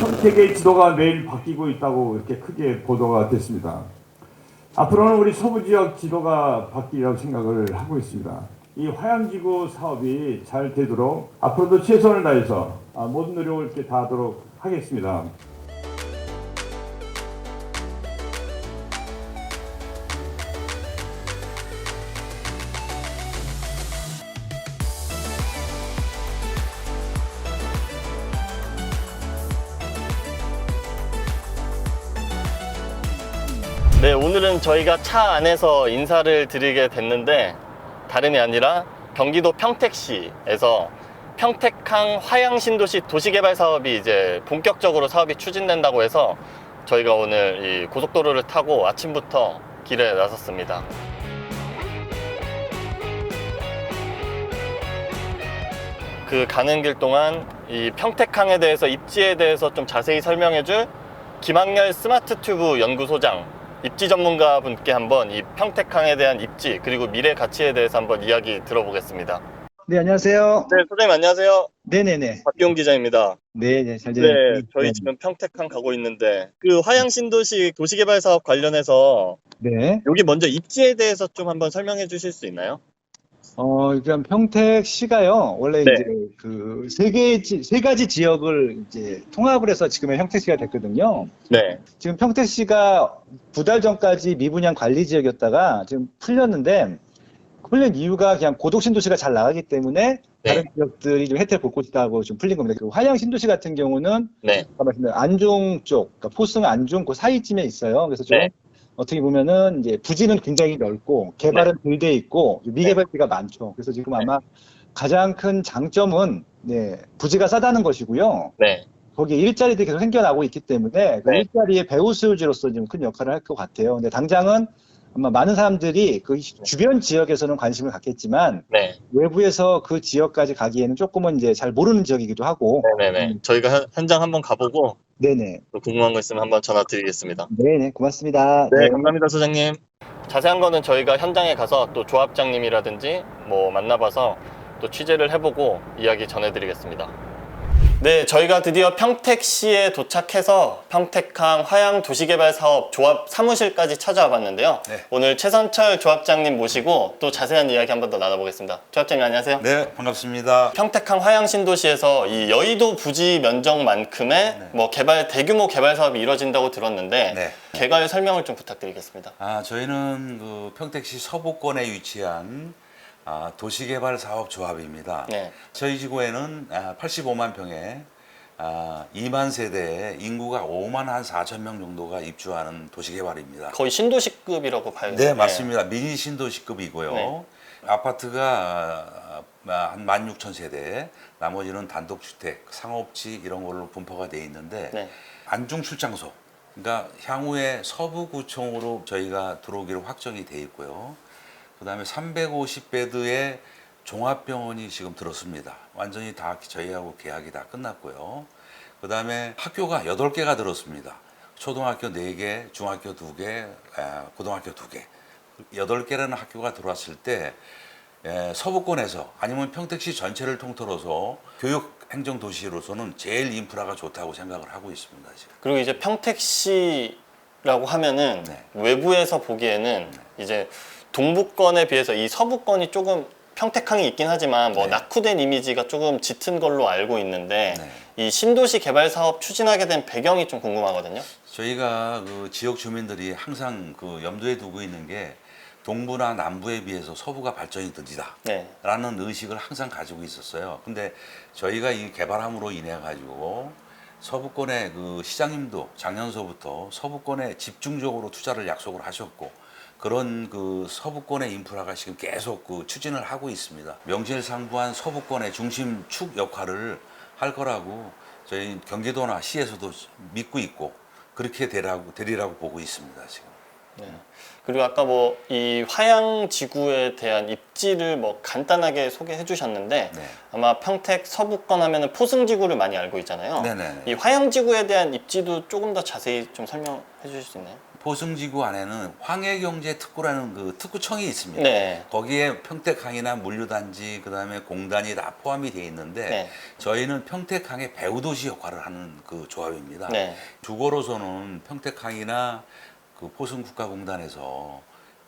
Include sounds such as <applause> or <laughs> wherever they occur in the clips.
평택의 지도가 매일 바뀌고 있다고 이렇게 크게 보도가 됐습니다. 앞으로는 우리 서부 지역 지도가 바뀌리라고 생각을 하고 있습니다. 이 화양지구 사업이 잘 되도록 앞으로도 최선을 다해서 아, 모든 노력을 이렇게 다하도록 하겠습니다. 오늘은 저희가 차 안에서 인사를 드리게 됐는데 다름이 아니라 경기도 평택시에서 평택항 화양 신도시 도시개발 사업이 이제 본격적으로 사업이 추진된다고 해서 저희가 오늘 이 고속도로를 타고 아침부터 길에 나섰습니다. 그 가는 길 동안 이 평택항에 대해서 입지에 대해서 좀 자세히 설명해줄 김학렬 스마트 튜브 연구소장 입지 전문가 분께 한번 이 평택항에 대한 입지 그리고 미래 가치에 대해서 한번 이야기 들어보겠습니다. 네, 안녕하세요. 네, 소장님 안녕하세요. 네네네. 박기용 기자입니다. 네, 네, 잘 네, 지내요. 저희 지금 평택항 가고 있는데 그 화양 신도시 도시개발 사업 관련해서 네. 여기 먼저 입지에 대해서 좀 한번 설명해 주실 수 있나요? 어, 일단 평택 시가요, 원래 네. 이제 그 세 개, 지- 세 가지 지역을 이제 통합을 해서 지금의 평택시가 됐거든요. 네, 지금 평택시가 두 달 전까지 미분양 관리 지역이었다가 지금 풀렸는데, 풀린 이유가 그냥 고독 신도시가 잘 나가기 때문에 네. 다른 지역들이 좀 혜택을 볼 것이다 하고 좀 풀린 겁니다. 그 화양 신도시 같은 경우는 네, 아까 말씀드린 안중 쪽, 그러니까 포승 안중 그 사이쯤에 있어요. 그래서 좀 네. 어떻게 보면은 이제 부지는 굉장히 넓고 개발은 덜 돼 있고 네. 미개발비가 많죠. 그래서 지금 아마 가장 큰 장점은 네, 부지가 싸다는 것이고요. 네, 거기에 일자리들이 계속 생겨나고 있기 때문에 그 네. 일자리의 배우수지로서 좀큰 역할을 할 것 같아요. 근데 당장은 아마 많은 사람들이 그 주변 지역에서는 관심을 갖겠지만 네, 외부에서 그 지역까지 가기에는 조금은 이제 잘 모르는 지역이기도 하고. 네, 네. 음, 저희가 현- 현장 한번 가보고 네네. 또 궁금한 거 있으면 한번 전화 드리겠습니다. 네네. 고맙습니다. 네, 감사합니다, 소장님. 자세한 거는 저희가 현장에 가서 또 조합장님이라든지 뭐 만나봐서 또 취재를 해보고 이야기 전해드리겠습니다. 네, 저희가 드디어 평택시에 도착해서 평택항 화양 도시개발 사업 조합 사무실까지 찾아와 봤는데요. 네. 오늘 최선철 조합장님 모시고 또 자세한 이야기 한번 더 나눠보겠습니다. 조합장님 안녕하세요. 네, 반갑습니다. 평택항 화양 신도시에서 이 여의도 부지 면적만큼의 뭐 개발 대규모 개발 사업이 이루어진다고 들었는데 네. 개발 설명을 좀 부탁드리겠습니다. 아, 저희는 그 평택시 서부권에 위치한 아, 도시개발 사업 조합입니다. 네. 저희 지구에는 아, 85만 평에 아, 2만 세대에 인구가 5만 한 4천 명 정도가 입주하는 도시개발입니다. 거의 신도시급이라고 봐요. 네, 맞습니다. 미니 신도시급이고요. 네. 아파트가 아, 한 16,000세대, 나머지는 단독주택, 상업지 이런 걸로 분포가 돼 있는데 네. 안중 출장소. 그러니까 향후에 서부구청으로 저희가 들어오기로 확정이 돼 있고요. 그다음에 350베드의 종합병원이 지금 들었습니다. 완전히 다 저희하고 계약이 다 끝났고요. 그다음에 학교가 8개가 들었습니다. 초등학교 4개, 중학교 2개, 아, 고등학교 2개. 8개라는 학교가 들어왔을 때 에, 서부권에서 아니면 평택시 전체를 통틀어서 교육 행정 도시로서는 제일 인프라가 좋다고 생각을 하고 있습니다. 지금. 그리고 이제 평택시라고 하면은 네. 외부에서 보기에는 이제 동부권에 비해서 이 서부권이 조금 평택항이 있긴 하지만 뭐 네. 낙후된 이미지가 조금 짙은 걸로 알고 있는데 네. 이 신도시 개발 사업 추진하게 된 배경이 좀 궁금하거든요. 저희가 그 지역 주민들이 항상 그 염두에 두고 있는 게 동부나 남부에 비해서 서부가 발전이 느리다. 네. 라는 의식을 항상 가지고 있었어요. 근데 저희가 이 개발함으로 인해 가지고 서부권의 그 시장님도 작년서부터 서부권에 집중적으로 투자를 약속을 하셨고 그런 그 서부권의 인프라가 지금 계속 그 추진을 하고 있습니다. 명실상부한 서부권의 중심축 역할을 할 거라고 저희 경기도나 시에서도 믿고 있고 그렇게 되라고 되리라고 보고 있습니다 지금. 네. 그리고 아까 뭐 이 화양 지구에 대한 입지를 뭐 간단하게 소개해 주셨는데 네. 아마 평택 서부권 하면은 포승 지구를 많이 알고 있잖아요. 네네네. 이 화양 지구에 대한 입지도 조금 더 자세히 좀 설명해 주실 수 있나요? 포승지구 안에는 황해경제특구라는 그 특구청이 있습니다. 네. 거기에 평택항이나 물류단지 그다음에 공단이 다 포함이 돼 있는데 네. 저희는 평택항의 배후도시 역할을 하는 그 조합입니다. 네. 주거로서는 평택항이나 그 포승국가공단에서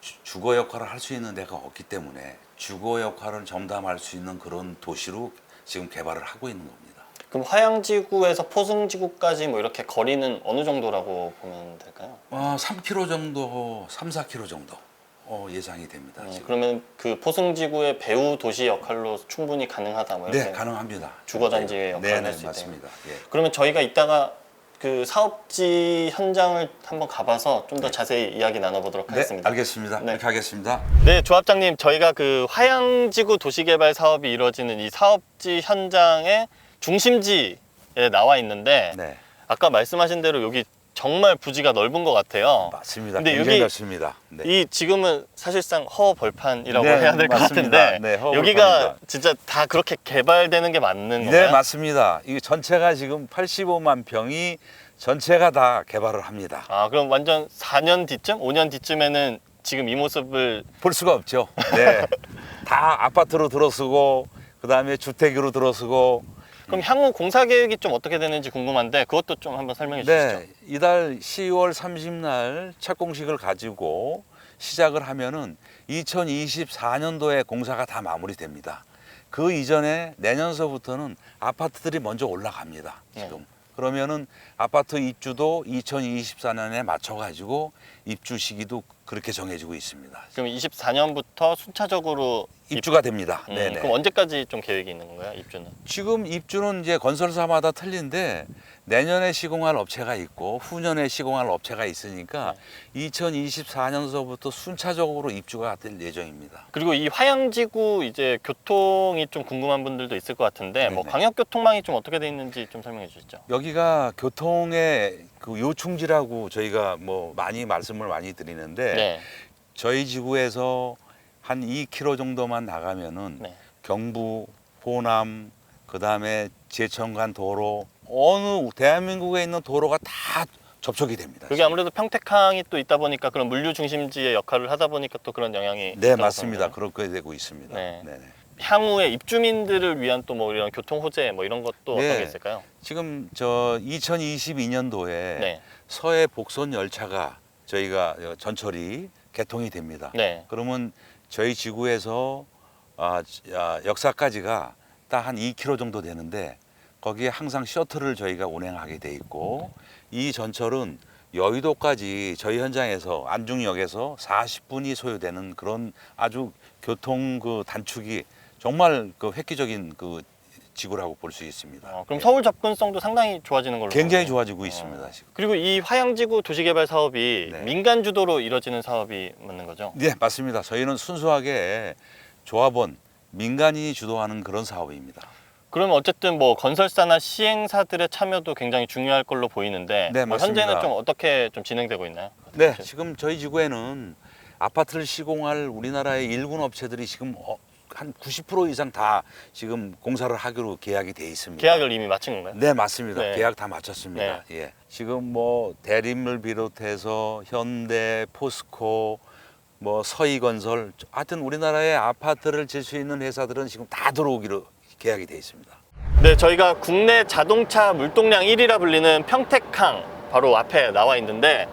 주- 주거 역할을 할 수 있는 데가 없기 때문에 주거 역할을 점담할 수 있는 그런 도시로 지금 개발을 하고 있는 겁니다. 그럼 화양지구에서 포승지구까지 뭐 이렇게 거리는 어느 정도라고 보면 될까요? 어, 3km 정도, 3, 4km 정도 어, 예상이 됩니다. 네, 지금. 그러면 그 포승지구의 배후 도시 역할로 충분히 가능하다 뭐 이렇게 네, 가능합니다. 주거단지의 역할을 네, 할 수 네, 있다. 맞습니다. 예. 그러면 저희가 이따가 그 사업지 현장을 한번 가봐서 좀 더 자세히 이야기 나눠보도록 네, 하겠습니다. 알겠습니다. 네. 그렇게 하겠습니다. 네, 조합장님, 저희가 그 화양지구 도시개발 사업이 이루어지는 이 사업지 현장의 중심지에 나와 있는데 네, 아까 말씀하신 대로 여기 정말 부지가 넓은 것 같아요. 맞습니다. 근데 굉장히 여기 넓습니다. 네. 이 지금은 사실상 허벌판이라고 네, 해야 될 것 맞습니다. 같은데 네, 허벌판입니다. 여기가 진짜 다 그렇게 개발되는 게 맞는 네, 건가요? 맞습니다. 이 전체가 지금 85만 평이 전체가 다 개발을 합니다. 아 그럼 완전 4년 뒤쯤, 5년 뒤쯤에는 지금 이 모습을 볼 수가 없죠. 네, <laughs> 다 아파트로 들어서고 그 다음에 주택으로 들어서고. 그럼 향후 공사 계획이 좀 어떻게 되는지 궁금한데 그것도 좀 한번 설명해 주시죠. 네, 이달 10월 30날 착공식을 가지고 시작을 하면은 2024년도에 공사가 다 마무리됩니다. 그 이전에 내년서부터는 아파트들이 먼저 올라갑니다. 지금. 네. 그러면은 아파트 입주도 2024년에 맞춰 가지고 입주 시기도 그렇게 정해지고 있습니다. 그럼 24년부터 순차적으로 입주가 됩니다. 음, 네, 네. 그럼 언제까지 좀 계획이 있는 건가요? 입주는? 지금 입주는 이제 건설사마다 틀린데 내년에 시공할 업체가 있고 후년에 시공할 업체가 있으니까 네. 2024년서부터 순차적으로 입주가 될 예정입니다. 그리고 이 화양지구 이제 교통이 좀 궁금한 분들도 있을 것 같은데 뭐 네네. 광역 교통망이 좀 어떻게 돼 있는지 좀 설명해 주시죠. 여기가 교통의 그 요충지라고 저희가 뭐 많이 말씀을 많이 드리는데 네. 저희 지구에서 한 2km 정도만 나가면은 네. 경부, 호남, 그 다음에 제천간 도로 어느 대한민국에 있는 도로가 다 접촉이 됩니다. 그게 아무래도 평택항이 또 있다 보니까 그런 물류 중심지의 역할을 하다 보니까 또 그런 영향이 네 맞습니다. 그렇게 되고 있습니다. 네. 네. 네. 향후에 입주민들을 위한 또 뭐 이런 교통 호재 뭐 이런 것도 네. 어떤 게 있을까요? 지금 저 2022년도에 네. 서해 복선 열차가 저희가 전철이 개통이 됩니다. 네. 그러면 저희 지구에서 아, 아, 역사까지가 딱 한 2km 정도 되는데 거기에 항상 셔틀을 저희가 운행하게 돼 있고 이 전철은 여의도까지 저희 현장에서 안중역에서 40분이 소요되는 그런 아주 교통 그 단축이 정말 그 획기적인 그 지구라고 볼 수 있습니다. 어, 그럼 예. 서울 접근성도 상당히 좋아지는 걸로 굉장히 보네요. 좋아지고 어. 있습니다. 지금. 그리고 이 화양지구 도시개발 사업이 네. 민간 주도로 이루어지는 사업이 맞는 거죠? 네, 맞습니다. 저희는 순수하게 조합원, 민간인이 주도하는 그런 사업입니다. 그러면 어쨌든 뭐 건설사나 시행사들의 참여도 굉장히 중요할 걸로 보이는데 네, 뭐 맞습니다. 현재는 좀 어떻게 좀 진행되고 있나요? 네, 지금 저희 지구에는 아파트를 시공할 우리나라의 일군 업체들이 지금 어, 한 90% 이상 다 지금 공사를 하기로 계약이 돼 있습니다. 계약을 이미 마친 건가요? 네, 맞습니다. 네. 계약 다 마쳤습니다. 예. 지금 뭐 대림을 비롯해서 현대, 포스코, 뭐 서희건설, 하여튼 우리나라의 아파트를 질 수 있는 회사들은 지금 다 들어오기로 계약이 돼 있습니다. 네, 저희가 국내 자동차 물동량 1위라 불리는 평택항 바로 앞에 나와 있는데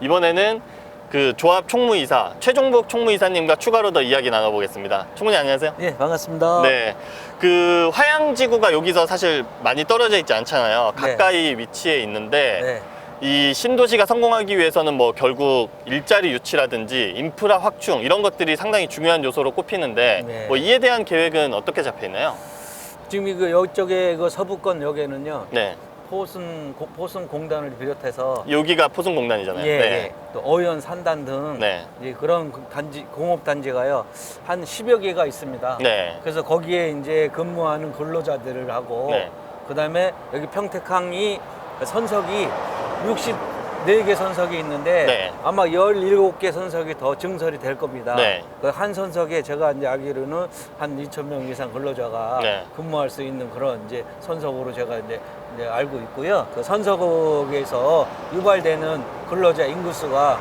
이번에는 그 조합 총무이사 최종복 총무이사님과 추가로 더 이야기 나눠보겠습니다. 총무님 안녕하세요. 예, 반갑습니다. 네, 그 화양지구가 여기서 사실 많이 떨어져 있지 않잖아요. 네. 가까이 위치해 있는데 네. 이 신도시가 성공하기 위해서는 뭐 결국 일자리 유치라든지 인프라 확충 이런 것들이 상당히 중요한 요소로 꼽히는데 네. 뭐 이에 대한 계획은 어떻게 잡혀 있나요? 지금 이거 이쪽에 그 서부권 역에는요. 네, 포순 고- 포순 공단을 비롯해서 여기가 포승공단이잖아요. 예, 네. 예. 또 어연 산단 등 네. 이제 그런 그 단지 공업 단지가요. 한 10여 개가 있습니다. 네. 그래서 거기에 이제 근무하는 근로자들을 하고 네. 그다음에 여기 평택항이 선석이 네 개 선석이 있는데 네. 아마 17개 선석이 더 증설이 될 겁니다. 네. 그한 선석에 제가 이제 알기로는 한 2천 명 이상 근로자가 네. 근무할 수 있는 그런 이제 선석으로 제가 이제, 이제 알고 있고요. 그 선석에서 유발되는 근로자 인구수가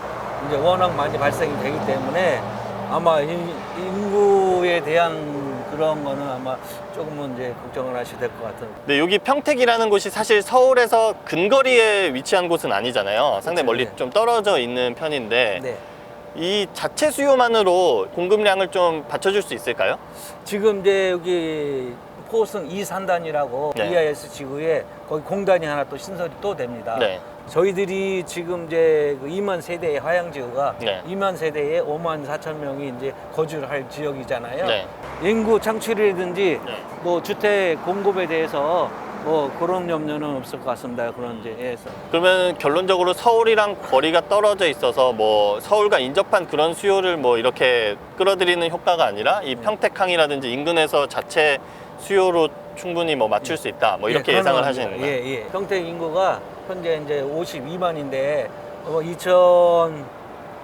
이제 워낙 많이 발생이 되기 때문에 아마 인- 인구에 대한 그런 거는 아마 조금은 이제 걱정을 하셔야 될 것 같은. 네, 여기 평택이라는 곳이 사실 서울에서 근거리에 위치한 곳은 아니잖아요. 상당히 그렇죠, 멀리 네. 좀 떨어져 있는 편인데 네. 이 자체 수요만으로 공급량을 좀 받쳐줄 수 있을까요? 지금 이제 여기 포승 2산단이라고 네. EIS 지구에 거기 공단이 하나 또 신설이 또 됩니다. 네. 저희들이 지금 이제 그 2만 세대의 하양 지구가 네. 2만 세대에 5만 4천 명이 이제 거주를 할 지역이잖아요. 네. 인구 창출이라든지 네. 뭐 주택 공급에 대해서 뭐 그런 염려는 없을 것 같습니다. 그런 이제 에서. 그러면 결론적으로 서울이랑 거리가 떨어져 있어서 뭐 서울과 인접한 그런 수요를 뭐 이렇게 끌어들이는 효과가 아니라 이 평택항이라든지 인근에서 자체 수요로 충분히 뭐 맞출 수 있다. 뭐 이렇게 예, 예상을 가능합니다. 하시는 거예요. 예, 예. 평택 인구가 현재 이제 52만인데 어,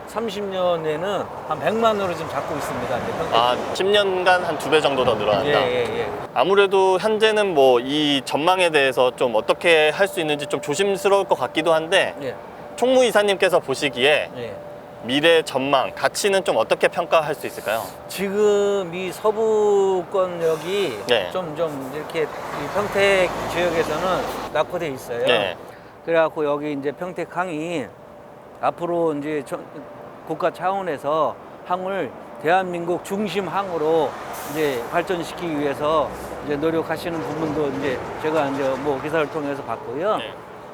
2030년에는 한 100만으로 지금 잡고 있습니다. 이제 평택. 아, 10년간 한 두 배 정도 더 늘어난다. 예, 예, 예. 아무래도 현재는 뭐 이 전망에 대해서 좀 어떻게 할 수 있는지 좀 조심스러울 것 같기도 한데 예, 총무 이사님께서 보시기에 예. 미래 전망, 가치는 좀 어떻게 평가할 수 있을까요? 지금 이 서부권역이 네. 좀, 좀 이렇게 이 평택 지역에서는 낙후돼 있어요. 네. 그래갖고 여기 이제 평택항이 앞으로 이제 전- 국가 차원에서 항을 대한민국 중심 항으로 이제 발전시키기 위해서 이제 노력하시는 부분도 이제 제가 이제 뭐 기사를 통해서 봤고요. 네.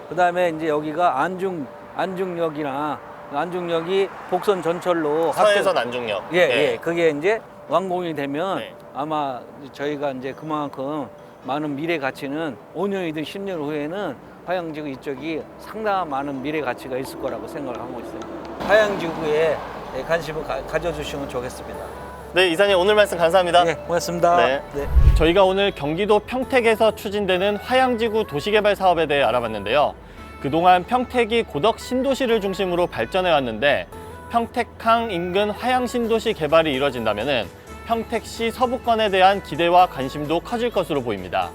그다음에 이제 여기가 안중 안중역이나 안중역이 복선 전철로 서해선 합쳐- 안중역. 예, 네. 예. 그게 이제 완공이 되면 네. 아마 저희가 이제 그만큼 많은 미래 가치는 5년이든 10년 후에는 화양지구 이쪽이 상당한 많은 미래 가치가 있을 거라고 생각을 하고 있어요. 화양지구에 예, 관심을 가, 가져주시면 좋겠습니다. 네, 이사님 오늘 말씀 감사합니다. 예, 고맙습니다. 네. 네. 저희가 오늘 경기도 평택에서 추진되는 화양지구 도시개발 사업에 대해 알아봤는데요. 그동안 평택이 고덕 신도시를 중심으로 발전해 왔는데 평택항 인근 화양 신도시 개발이 이뤄진다면 평택시 서부권에 대한 기대와 관심도 커질 것으로 보입니다.